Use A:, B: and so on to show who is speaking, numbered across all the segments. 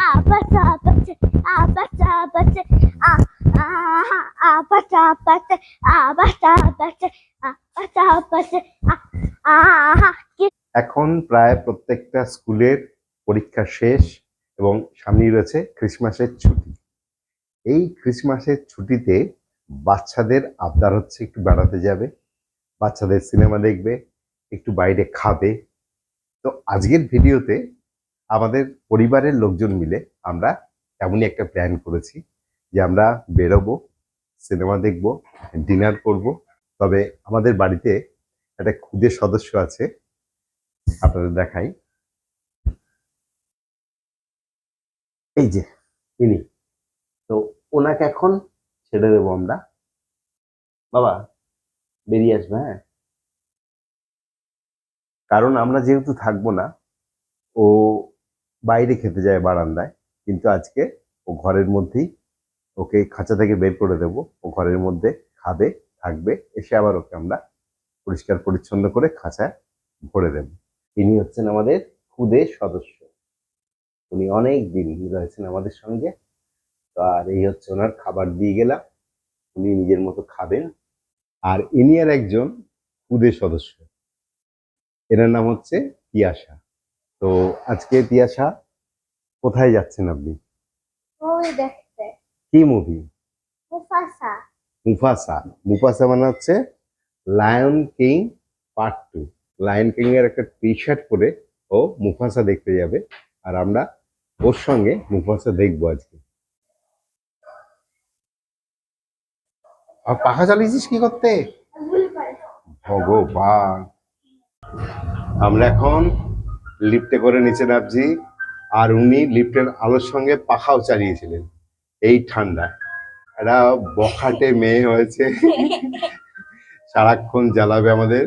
A: Abata, abata, ah, ah, ah,
B: এখন প্রায় প্রত্যেকটা স্কুলের পরীক্ষা শেষ এবং সামনেই রয়েছে ক্রিসমাসের ছুটি। এই ক্রিসমাসের ছুটিতে বাচ্চাদের আবদার হচ্ছে একটু বেড়াতে যাবে বাচ্চাদের সিনেমা দেখবে একটু বাইরে খাবে। তো আজকের ভিডিওতে আমাদের পরিবারের লোকজন মিলে আমরা এমনই একটা প্ল্যান করেছি যে আমরা বেরোবো, সিনেমা দেখব ডিনার করব। তবে আমাদের বাড়িতে একটা ক্ষুদে সদস্য আছে, আপনাদের দেখাই। এই যে, ইনি। তো ওনাকে এখন ছেড়ে দেবো আমরা। বাবা, বেরিয়ে আসবে হ্যাঁ? কারণ আমরা যেহেতু থাকব না, ও বাইরে খেতে যায় বারান্দায়, কিন্তু আজকে ও ঘরের মধ্যেই ওকে খাঁচা থেকে বের করে দেব। ও ঘরের মধ্যে খাবে, থাকবে, এসে আবার ওকে আমরা পরিষ্কার পরিচ্ছন্ন করে খাঁচায় ভরে দেব। ইনি হচ্ছেন আমাদের খুদে সদস্য। উনি অনেক দিন রয়েছেন আমাদের সঙ্গে। আর এই হচ্ছে ওনার খাবার দিয়ে গেলাম। উনি নিজের মতো খাবেন। আর ইনি আর একজন খুদে সদস্য। এনার নাম হচ্ছে তিয়াশা তো আজকে তিয়াশা কোথায় যাচ্ছেন আপনি?
A: দেখতে।
B: কি মুভি
A: মুফাসা।
B: মুফাসা। মুফাসা মানে হচ্ছে Lion King part two Lion King এর একটা টি শার্ট পরে ও মুফাসা দেখতে যাবে আর আমরা ওর সঙ্গে মুফাসা দেখব আজকে। আর পাখা চালিয়েছিস কি করতে? ভগবান। আমরা এখন লিফটে করে নিচে নামছি আর উনি লিফটের আলোর সঙ্গে পাখাও চালিয়েছিলেন এই ঠান্ডা একটা বখাটে মেয়ে হয়েছে। সারাক্ষণ জ্বালাবে আমাদের।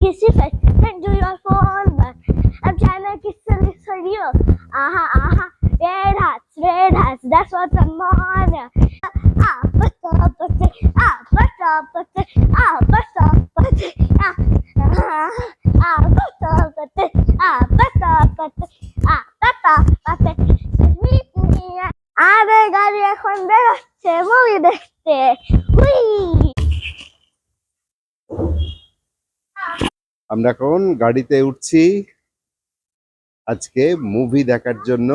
A: দেখতে
B: আমরা এখন গাড়িতে উঠছি। আজকে মুভি দেখার জন্য।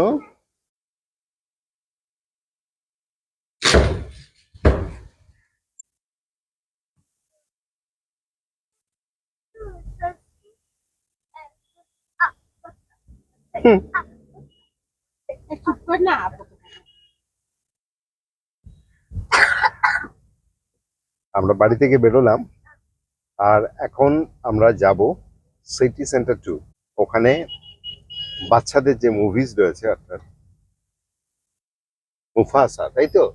B: আমরা বাড়ি থেকে বেরোলাম। আর এখন আমরা যাব সিটি সেন্টার টু। ওখানে বাচ্চাদের যে মুভিজ রয়েছে, অর্থাৎ মুফাসা, তাই তো?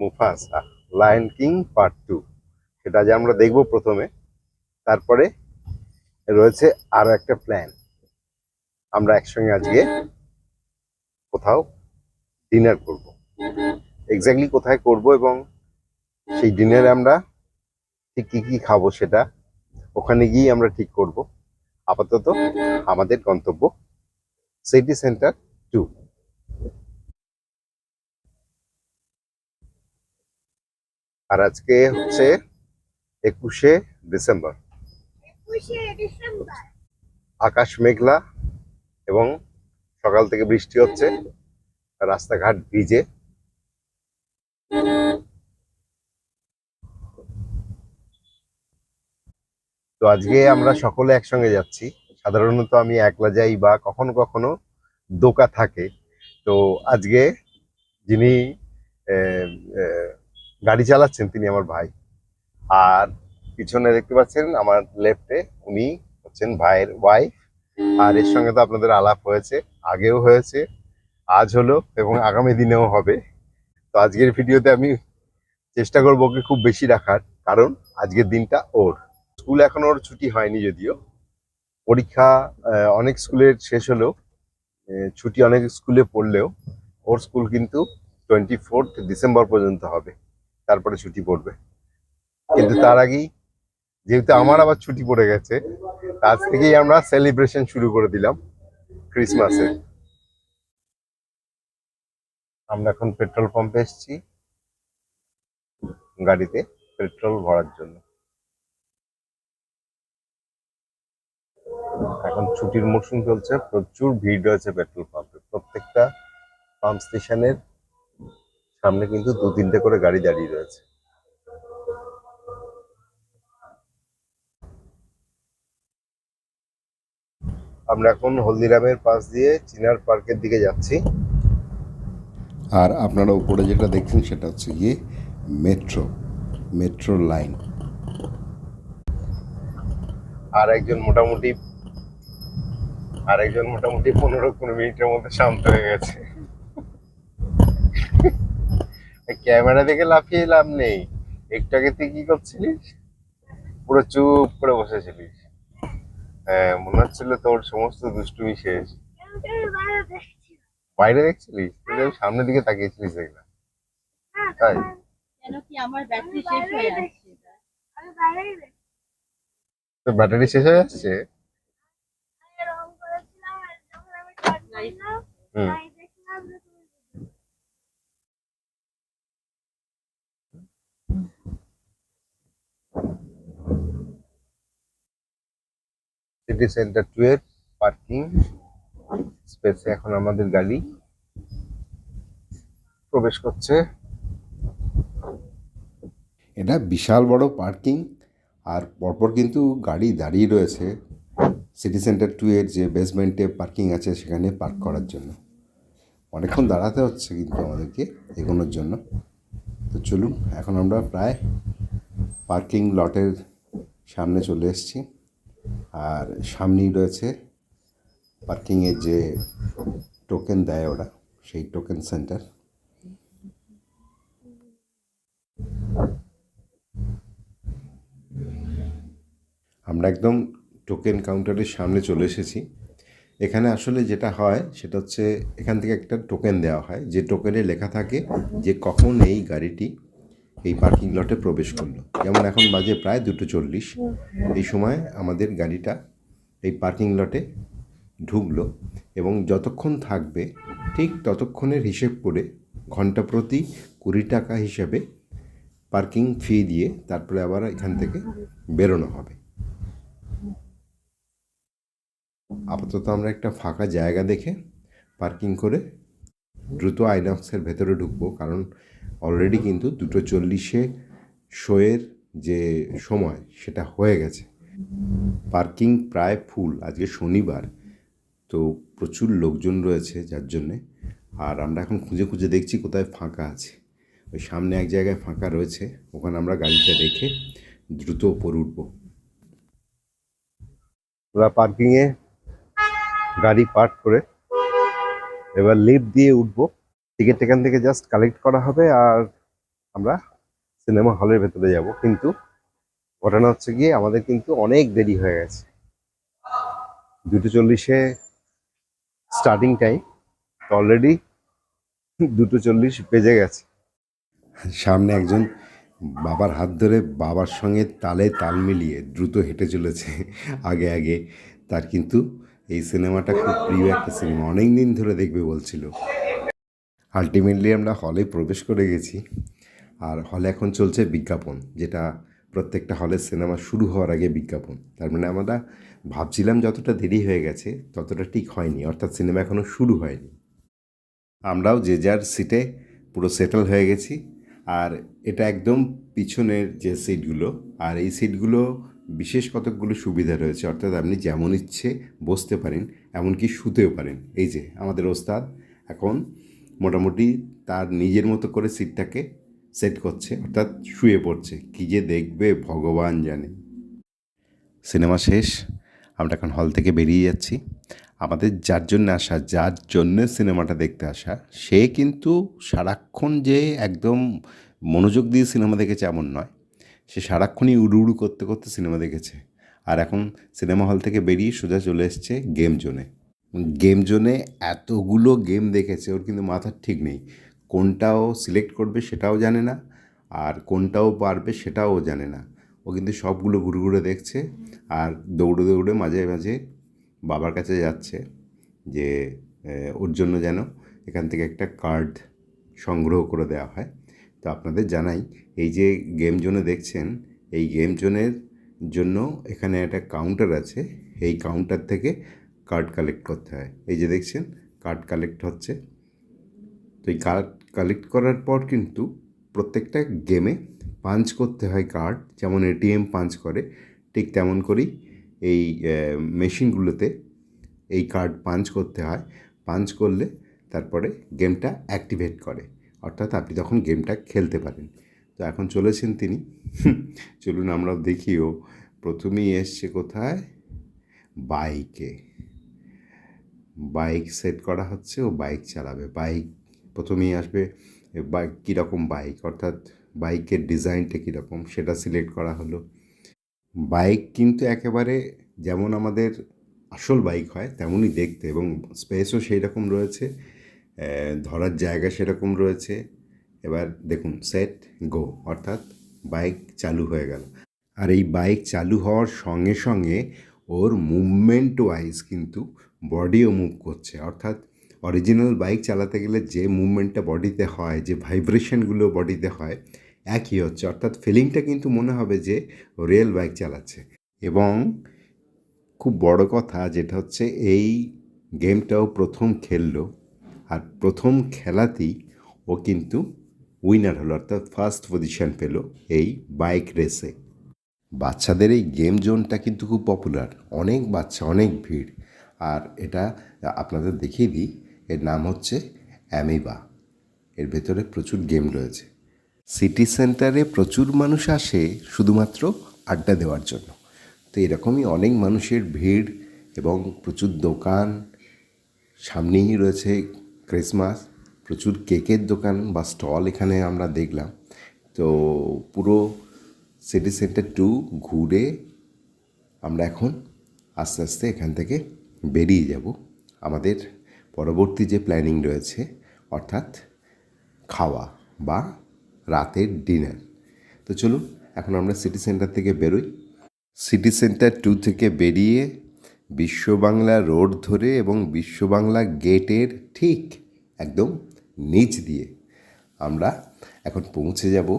B: Mufasa Lion King part two সেটা যে আমরা দেখব প্রথমে। তারপরে রয়েছে আরও একটা প্ল্যান আমরা একসঙ্গে আজকে কোথাও ডিনার করব। এক্স্যাক্টলি কোথায় করব এবং সেই ডিনারে আমরা ঠিক কি কি খাব সেটা ওখানে গিয়ে আমরা ঠিক করব। আপাতত আমাদের গন্তব্য সিটি সেন্টার টু। আর আজকে হচ্ছে একুশে ডিসেম্বর। আকাশ মেঘলা এবং সকাল থেকে বৃষ্টি হচ্ছে। রাস্তাঘাট ভিজে। তো আজকে আমরা সকলে একসঙ্গে যাচ্ছি। সাধারণত আমি একলা যাই বা কখনো কখনো দোকা থাকে। তো আজকে যিনি গাড়ি চালাচ্ছেন তিনি আমার ভাই। আর পিছনে দেখতে পাচ্ছেন আমার লেফটে উনি হচ্ছেন ভাইয়ের ওয়াইফ আর এর সঙ্গে তো আপনাদের আলাপ হয়েছে আগেও হয়েছে আজ হলো এবং আগামী দিনেও হবে। তো আজকের ভিডিওতে আমি চেষ্টা করব ওকে খুব বেশি রাখার। কারণ আজকের দিনটা ওর। স্কুল এখন ওর ছুটি হয়নি যদিও। পরীক্ষা অনেক স্কুলের শেষ হলেও
C: ছুটি অনেক স্কুলে পড়লেও, ওর স্কুল কিন্তু টোয়েন্টি ফোর্থ ডিসেম্বর পর্যন্ত হবে। তারপরে ছুটি পড়বে। কিন্তু তার আগেই, যেহেতু আমার আবার ছুটি পড়ে গেছে, আজ থেকেই আমরা সেলিব্রেশন শুরু করে দিলাম ক্রিসমাসের আমরা এখন পেট্রোল পাম্পে এসেছি, গাড়িতে পেট্রোল ভরার জন্য। এখন ছুটির মরশুম চলছে প্রচুর ভিড় রয়েছে পেট্রোল পাম্পে। প্রত্যেকটা পাম্প স্টেশনের সামনে কিন্তু দু তিনটে করে গাড়ি দাঁড়িয়ে রয়েছে। আমরা এখন হলদিরামের পাশ দিয়ে চিনার পার্কের দিকে যাচ্ছি।
B: আর আপনারা উপরে যেটা দেখছেন সেটা হচ্ছে গিয়ে মেট্রো মেট্রো লাইন।
C: আর একজন মোটামুটি আর একজন মোটামুটি পনেরো কুড়ি মিনিটের মধ্যে শান্ত হয়ে গেছে। ক্যামেরা দেখে লাফিয়ে লাভ নেই। একটু আগে তুই কি করছিলিস? পুরো চুপ করে বসেছিলিস। হ্যাঁ মনে হচ্ছিল তোর সমস্ত দুষ্টুমি শেষ। বাইরে দেখছিলিস? তুই সামনের দিকে তাকিয়েছিলিস দেখলাম। তাই?
D: ব্যাটারি শেষ হয়ে যাচ্ছে?
C: সিটি সেন্টার টু এর পার্কিং স্পেসে এখন আমাদের গাড়ি প্রবেশ করছে।
B: এটা বিশাল বড় পার্কিং আর পরপর কিন্তু গাড়ি দাঁড়িয়ে রয়েছে। সিটি সেন্টার টু এর যে বেসমেন্টে পার্কিং আছে সেখানে পার্ক করার জন্য। অনেকক্ষণ দাঁড়াতে হচ্ছে কিন্তু আমাদেরকে এগোনোর জন্য। তো চলুন, এখন আমরা প্রায় পার্কিং লটের সামনে চলে এসেছি। আর সামনেই রয়েছে পার্কিংয়ের যে টোকেন দেয় ওরা, সেই টোকেন সেন্টার আমরা একদম টোকেন কাউন্টারের সামনে চলে এসেছি। এখানে আসলে যেটা হয়, সেটা হচ্ছে এখান থেকে একটা টোকেন দেওয়া হয়। যে টোকেনে লেখা থাকে যে কখন এই গাড়িটি এই পার্কিং লটে প্রবেশ করল। যেমন এখন বাজে প্রায় দুটো চল্লিশ। এই সময় আমাদের গাড়িটা এই পার্কিং লটে ঢুকলো এবং যতক্ষণ থাকবে, ঠিক ততক্ষণের হিসেব করে ঘণ্টা প্রতি কুড়ি টাকা হিসেবে পার্কিং ফি দিয়ে তারপরে আবার এখান থেকে বেরোনো হবে। আপাতত আমরা একটা ফাঁকা জায়গা দেখে পার্কিং করে দ্রুত আইনক্সের ভেতরে ঢুকবো। কারণ অলরেডি কিন্তু দুটো চল্লিশে শোয়ের যে সময়, সেটা হয়ে গেছে। পার্কিং প্রায় ফুল। আজকে শনিবার, তো প্রচুর লোকজন রয়েছে যার জন্যে। আর আমরা এখন খুঁজে খুঁজে দেখছি কোথায় ফাঁকা আছে। ওই সামনে এক জায়গায় ফাঁকা রয়েছে, ওখানে আমরা গাড়িটা রেখে দ্রুত ওপর উঠবো।
C: ওরা পার্কিং এ গাড়ি পার্ক করে। এবার লিফট দিয়ে উঠবো। টিকিট এখান থেকে জাস্ট কালেক্ট করা হবে আর আমরা সিনেমা হলের ভেতরে যাব। কিন্তু ঘটনা হচ্ছে গিয়ে আমাদের কিন্তু অনেক দেরি হয়ে গেছে। দুটো চল্লিশে স্টার্টিং টাইম অলরেডি দুটো চল্লিশ বেজে গেছে।
B: সামনে একজন বাবার হাত ধরে বাবার সঙ্গে তালে তাল মিলিয়ে দ্রুত হেঁটে চলেছে। আগে আগে তার কিন্তু এই সিনেমাটা খুব প্রিয় একটা সিনেমা অনেক দিন ধরে দেখবে বলছিল। আলটিমেটলি আমরা হলে প্রবেশ করে গেছি, আর হলে এখন চলছে বিজ্ঞাপন, যেটা প্রত্যেকটা হলের সিনেমা শুরু হওয়ার আগে বিজ্ঞাপন। তার মানে আমরা ভাবছিলাম যতটা দেরি হয়ে গেছে, ততটা ঠিক হয়নি, অর্থাৎ সিনেমা এখনও শুরু হয়নি। আমরাও যে যার সিটে পুরো সেটেল হয়ে গেছি, আর এটা একদম পিছনের যে সিটগুলো আর এই সিটগুলো বিশেষ কতকগুলো সুবিধা রয়েছে, অর্থাৎ আপনি যেমন ইচ্ছে বসতে পারেন, এমনকি শুতেও পারেন। এই যে আমাদের ওস্তাদ এখন মোটামুটি তার নিজের মতো করে সিটটাকে সেট করছে, অর্থাৎ শুয়ে পড়ছে। কী যে দেখবে, ভগবান জানে। সিনেমা শেষ, আমরা এখন হল থেকে বেরিয়ে যাচ্ছি। আমাদের যার জন্য আসা, যার জন্যে সিনেমাটা দেখতে আসা, সে কিন্তু সারাক্ষণ যে একদম মনোযোগ দিয়ে সিনেমা দেখেছে এমন নয়। সে সারাক্ষণই উড়ু উড়ু করতে করতে সিনেমা দেখেছে। আর এখন সিনেমা হল থেকে বেরিয়ে সোজা চলে এসছে গেম জোনে। গেম জোনে এতগুলো গেম দেখেছে, ওর কিন্তু মাথার ঠিক নেই। কোনটাও সিলেক্ট করবে সেটাও জানে না, আর কোনটাও পারবে সেটাও জানে না। ও কিন্তু সবগুলো ঘুরে ঘুরে দেখছে আর দৌড়ে দৌড়ে মাঝে মাঝে বাবার কাছে যাচ্ছে যে ওর জন্য যেন এখান থেকে একটা কার্ড সংগ্রহ করে দেওয়া হয়। তো আপনাদের জানাই, এই যে গেম জোনে দেখছেন, এই গেম জোনের জন্য এখানে একটা কাউন্টার আছে। এই কাউন্টার থেকে কার্ড কালেক্ট করতে হয়। এই যে দেখছেন কার্ড কালেক্ট হচ্ছে। তো এই কার্ড কালেক্ট করার পর কিন্তু প্রত্যেকটা গেমে পাঞ্চ করতে হয় কার্ড যেমন এটিএম পাঞ্চ করে, ঠিক তেমন করেই এই মেশিনগুলোতে এই কার্ড পাঞ্চ করতে হয়। পাঞ্চ করলে তারপরে গেমটা অ্যাক্টিভেট করে। অর্থাৎ আপনি তখন গেমটা খেলতে পারেন। তো এখন চলেছেন তিনি। চলুন আমরা দেখিও। প্রথমেই এসছে কোথায়? বাইকে। বাইক সেট করা হচ্ছে ও বাইক চালাবে। বাইক প্রথমেই আসবে বাইক কীরকম বাইক? অর্থাৎ বাইকের ডিজাইনটা কীরকম? সেটা সিলেক্ট করা হলো। বাইক কিন্তু একেবারে যেমন আমাদের আসল বাইক হয়, তেমনই দেখতে এবং স্পেসও সেই রকম রয়েছে। ধরার জায়গা সেরকম রয়েছে। এবার দেখুন সেট গো অর্থাৎ বাইক চালু হয়ে গেল। আর এই বাইক চালু হওয়ার সঙ্গে সঙ্গে ওর মুভমেন্ট ওয়াইজ কিন্তু বডিও মুভ করছে। অর্থাৎ অরিজিনাল বাইক চালাতে গেলে যে মুভমেন্টটা বডিতে হয়, যে ভাইব্রেশনগুলো বডিতে হয়, একই হচ্ছে। অর্থাৎ ফিলিংটা কিন্তু মনে হবে যে রিয়েল বাইক চালাচ্ছে। এবং খুব বড় কথা যেটা হচ্ছে, এই গেমটাও প্রথম খেললো। আর প্রথম খেলাতেই ও কিন্তু উইনার হলো, অর্থাৎ ফার্স্ট পজিশন পেল এই বাইক রেসে বাচ্চাদের এই গেম জোনটা কিন্তু খুব পপুলার অনেক বাচ্চা, অনেক ভিড়। আর এটা আপনাদের দেখিয়ে দিই, এর নাম হচ্ছে অ্যামিবা এর ভেতরে প্রচুর গেম রয়েছে। সিটি সেন্টারে প্রচুর মানুষ আসে শুধুমাত্র আড্ডা দেওয়ার জন্য। তো এরকমই অনেক মানুষের ভিড় এবং প্রচুর দোকান সামনেই রয়েছে ক্রিসমাস প্রচুর কেকের দোকান বা স্টল এখানে আমরা দেখলাম। তো পুরো সিটি সেন্টার টু ঘুরে আমরা এখন আস্তে আস্তে এখান থেকে বেরিয়ে যাব। আমাদের পরবর্তী যে প্ল্যানিং রয়েছে, অর্থাৎ খাওয়া বা রাতের ডিনার তো চলুন, এখন আমরা সিটি সেন্টার থেকে বেরোই। সিটি সেন্টার টু থেকে বেরিয়ে বিশ্ববাংলা রোড ধরে এবং বিশ্ববাংলা গেটের ঠিক একদম নিচ দিয়ে আমরা এখন পৌঁছে যাব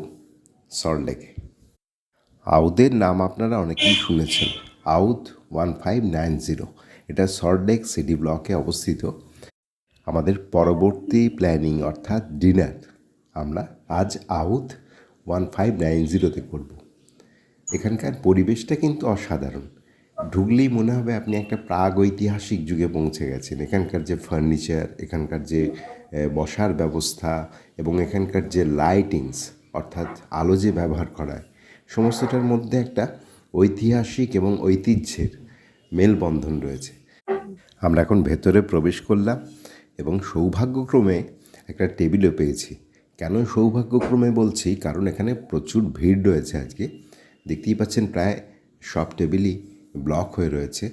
B: সল্টলেকে আউদের নাম আপনারা অনেকেই শুনেছেন, Oudh one five nine zero. এটা সল্টলেক সিটি ব্লকে অবস্থিত। আমাদের পরবর্তী প্ল্যানিং অর্থাৎ ডিনার আমরা আজ আউদ ওয়ান ফাইভ নাইন জিরোতে করব। এখানকার পরিবেশটা কিন্তু অসাধারণ। ঢুকলেই মনে হবে আপনি একটা প্রাগ ঐতিহাসিক যুগে পৌঁছে গেছেন। এখানকার যে ফার্নিচার এখানকার যে বসার ব্যবস্থা এবং এখানকার যে লাইটিংস অর্থাৎ আলো যে ব্যবহার করা হয় সমস্তটার মধ্যে একটা ঐতিহাসিক এবং ঐতিহ্যের মেলবন্ধন রয়েছে। আমরা এখন ভেতরে প্রবেশ করলাম এবং সৌভাগ্যক্রমে একটা টেবিলও পেয়েছি। কেন সৌভাগ্যক্রমে বলছি? কারণ এখানে প্রচুর ভিড় রয়েছে আজকে। দেখতেই পাচ্ছেন প্রায় সব টেবিলই ব্লক হয়ে রয়েছে।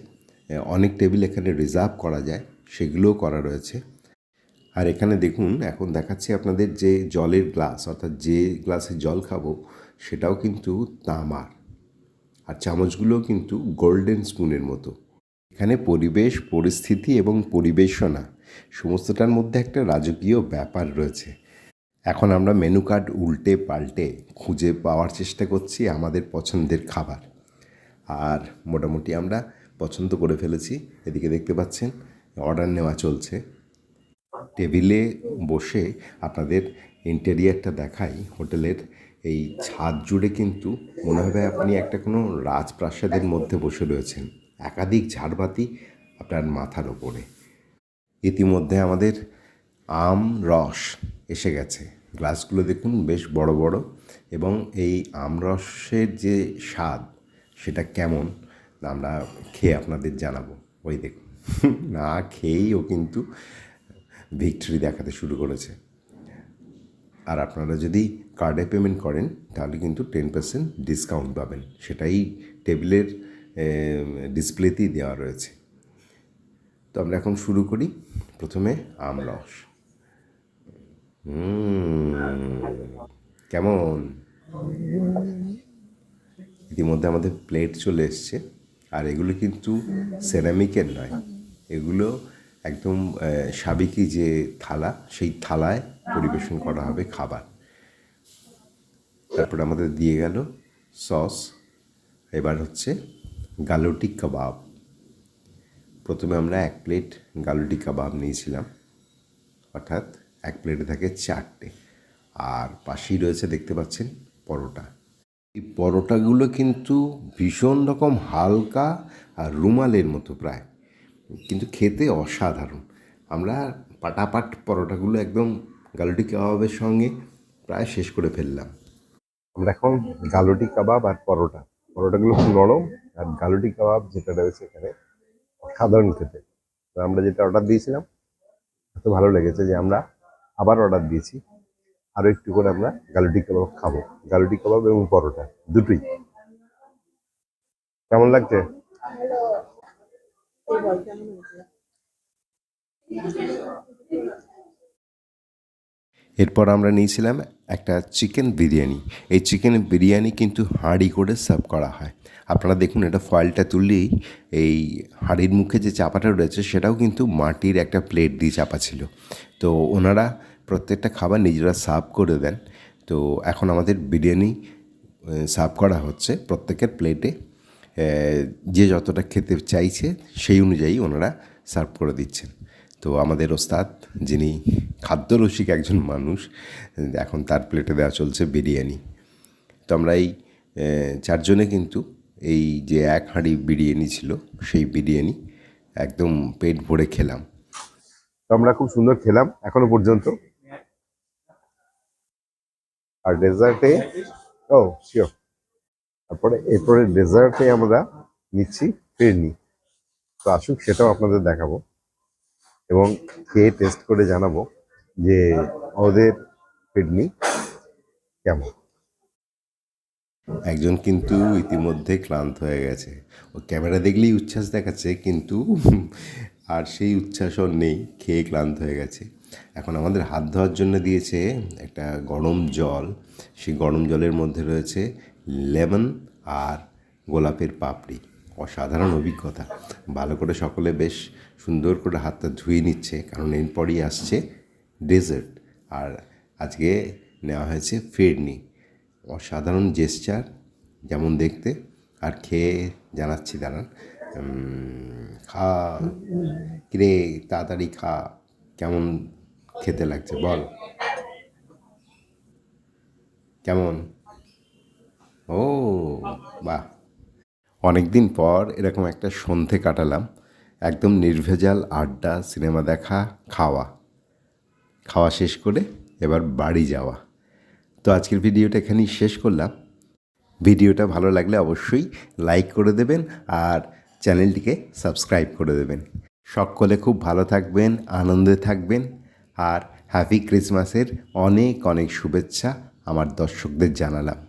B: অনেক টেবিল এখানে রিজার্ভ করা যায়, সেগুলোও করা রয়েছে। আর এখানে দেখুন, এখন দেখাচ্ছি আপনাদের যে জলের গ্লাস, অর্থাৎ যে গ্লাসে জল খাব, সেটাও কিন্তু তামার। আর চামচগুলোও কিন্তু গোল্ডেন স্পুনের মতো। এখানে পরিবেশ, পরিস্থিতি এবং পরিবেশনা, সমস্তটার মধ্যে একটা রাজকীয় ব্যাপার রয়েছে। এখন আমরা মেনু কার্ড উল্টে পাল্টে খুঁজে পাওয়ার চেষ্টা করছি আমাদের পছন্দের খাবার। আর মোটামুটি আমরা পছন্দ করে ফেলেছি। এদিকে দেখতে পাচ্ছেন অর্ডার নেওয়া চলছে। টেবিলে বসে আপনাদের ইন্টেরিয়ারটা দেখাই। হোটেলের এই ছাদ জুড়ে কিন্তু মনে হবে আপনি একটা কোনো রাজপ্রাসাদের মধ্যে বসে রয়েছেন। একাধিক ঝাড়বাতি আপনার মাথার ওপরে। ইতিমধ্যে আমাদের আম রস এসে গেছে। গ্লাসগুলো দেখুন, বেশ বড় বড়। এবং এই আমরসের যে স্বাদ সেটা কেমন আমরা খেয়ে আপনাদের জানাব। ওই দেখুন। না খেয়েই ও কিন্তু ভিক্টরি দেখাতে শুরু করেছে। আর আপনারা যদি কার্ডে পেমেন্ট করেন, তাহলে কিন্তু টেন পার্সেন্ট ডিসকাউন্ট পাবেন। সেটাই টেবিলের ডিসপ্লেতেই দেওয়া রয়েছে। তো আমরা এখন শুরু করি। প্রথমে আমরস কেমন? ইতিমধ্যে আমাদের প্লেট চলে এসছে। আর এগুলো কিন্তু সেরামিকের নয়। এগুলো একদম সাবেকি যে থালা, সেই থালায় পরিবেশন করা হবে খাবার। তারপর আমাদের দিয়ে গেল সস এবার হচ্ছে গালোটি কাবাব। প্রথমে আমরা এক প্লেট গালুটি কাবাব নিয়েছিলাম। অর্থাৎ এক প্লেটে থাকে চারটে। আর পাশেই রয়েছে দেখতে পাচ্ছেন পরোটা। এই পরোটাগুলো কিন্তু ভীষণ রকম হালকা আর রুমালের মতো প্রায়। কিন্তু খেতে অসাধারণ। আমরা পাটাপাট পরোটাগুলো একদম গালুটি কাবাবের সঙ্গে প্রায় শেষ করে ফেললাম।
C: আমরা এখন গালুটি কাবাব আর পরোটা। পরোটাগুলো খুব নরম আর গালুটি কাবাব যেটা রয়েছে এখানে সাধারণ খেতে। তো আমরা যেটা অর্ডার দিয়েছিলাম, এত ভালো লেগেছে যে আমরা আবার অর্ডার দিয়েছি। আরও একটু করে আমরা গালুটি কাবাব খাব। গালুটি কাবাব এবং পরোটা, দুটোই। কেমন লাগছে?
B: এরপর আমরা নিয়েছিলাম একটা চিকেন বিরিয়ানি। এই চিকেন বিরিয়ানি কিন্তু হাঁড়ি করে সার্ভ করা হয়। আপনারা দেখুন, এটা ফয়েলটা তুললেই এই হাঁড়ির মুখে যে চাপাটা রয়েছে, সেটাও কিন্তু মাটির একটা প্লেট দিয়ে চাপা ছিল। তো ওনারা প্রত্যেকটা খাবার নিজেরা সার্ভ করে দেন। তো এখন আমাদের বিরিয়ানি সার্ভ করা হচ্ছে প্রত্যেকের প্লেটে। যে যতটা খেতে চাইছে সেই অনুযায়ী ওনারা সার্ভ করে দিচ্ছেন। তো আমাদের ওস্তাদ, যিনি খাদ্যরসিক একজন মানুষ এখন তার প্লেটে দেওয়া চলছে বিরিয়ানি। তো আমরা এই চারজনে কিন্তু এই যে এক হাঁড়ি বিরিয়ানি ছিল সেই বিরিয়ানি একদম পেট ভরে খেলাম।
C: তো আমরা খুব সুন্দর খেলাম এখনও পর্যন্ত। আর ডেজার্টে ও শিওর তারপরে, এরপরে ডেজার্টে আমরা নিচ্ছি ফিরনি তো আসুক, সেটাও আপনাদের দেখাবো। এবং খেয়ে টেস্ট করে জানাব যে ওদের ফিরনি কেমন।
B: একজন কিন্তু ইতিমধ্যে ক্লান্ত হয়ে গেছে। ও ক্যামেরা দেখলেই উচ্ছ্বাস দেখাচ্ছে, কিন্তু, আর সেই উচ্ছ্বাসও নেই, খেয়ে ক্লান্ত হয়ে গেছে। এখন আমাদের হাত ধোয়ার জন্য দিয়েছে একটা গরম জল। সেই গরম জলের মধ্যে রয়েছে লেমন আর গোলাপের পাপড়ি। অসাধারণ অভিজ্ঞতা। ভালো করে সকলে বেশ সুন্দর করে হাতটা ধুয়ে নিচ্ছে, কারণ এরপরই আসছে ডেজার্ট। আর আজকে নেওয়া হয়েছে ফিরনি। অসাধারণ জেস্চার যেমন দেখতে। আর খেয়ে জানাচ্ছি, দাঁড়ান। খা। কিরে, তাড়াতাড়ি খা। কেমন খেতে লাগছে, বল। কেমন? ও, বাহ। অনেক দিন পর এরকম একটা সন্ধে কাটালাম, একদম নির্ভেজাল আড্ডা, সিনেমা দেখা, খাওয়া। খাওয়া শেষ করে এবার বাড়ি যাওয়া। তো আজকের ভিডিওটা এখানেই শেষ করলাম। ভিডিওটা ভালো লাগলে অবশ্যই লাইক করে দেবেন আর চ্যানেলটিকে সাবস্ক্রাইব করে দেবেন। সকলে খুব ভালো থাকবেন, আনন্দে থাকবেন। আর হ্যাপি ক্রিসমাসের অনেক অনেক শুভেচ্ছা আমার দর্শকদের জানালাম।